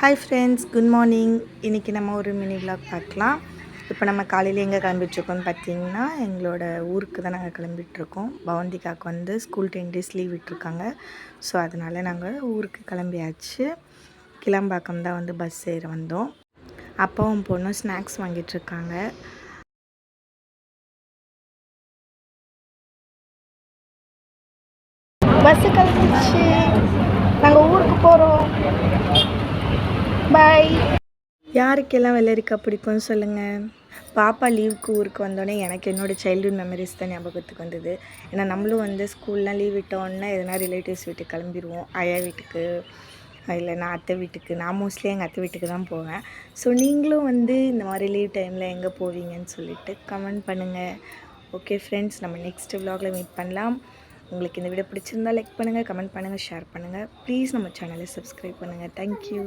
Hi friends good morning இன்றைக்கி நம்ம ஒரு மினி விளாக் பார்க்கலாம். இப்போ நம்ம காலையில் எங்கே கிளம்பிட்டுருக்கோம்னு பார்த்தீங்கன்னா எங்களோட ஊருக்கு தான் நாங்கள் கிளம்பிட்டுருக்கோம். பவந்திகாவுக்கு வந்து ஸ்கூல் டென் டேஸ் லீவ் விட்டுருக்காங்க. ஸோ அதனால் நாங்கள் ஊருக்கு கிளம்பியாச்சு. கிளம்பாக்கம் தான் வந்து பஸ் ஏற வந்தோம். அப்பாவும் பொண்ணும் ஸ்நாக்ஸ் வாங்கிட்டுருக்காங்க. பஸ்ஸு கிளம்பிச்சு நாங்கள் ஊருக்கு போகிறோம் பாய் யாருக்கெல்லாம் வெள்ளரிக்காய் பிடிக்கும்னு சொல்லுங்கள் பாப்பா லீவுக்கு ஊருக்கு வந்தோடனே எனக்கு என்னோடய சைல்டுஹுட் மெமரிஸ் தான் ஞாபகத்துக்கு வந்தது. ஏன்னா நம்மளும் வந்து ஸ்கூல்லாம் லீவ் விட்டோன்னே எதனா ரிலேட்டிவ்ஸ் வீட்டுக்கு கிளம்பிடுவோம் ஆயா வீட்டுக்கு இல்லைன்னா அத்தை வீட்டுக்கு நான் மோஸ்ட்லி எங்கள் அத்தை வீட்டுக்கு தான் போவேன். ஸோ நீங்களும் வந்து இந்த மாதிரி லீவ் டைமில் எங்கே போவீங்கன்னு சொல்லிட்டு கமெண்ட் பண்ணுங்கள் ஓகே ஃப்ரெண்ட்ஸ் நம்ம நெக்ஸ்ட் விலாகில் மீட் பண்ணலாம். உங்களுக்கு இந்த வீடியோ பிடிச்சிருந்தா லைக் பண்ணுங்கள் கமெண்ட் பண்ணுங்கள் ஷேர் பண்ணுங்கள் ப்ளீஸ் நம்ம சேனலை சப்ஸ்கிரைப் பண்ணுங்கள் தேங்க்யூ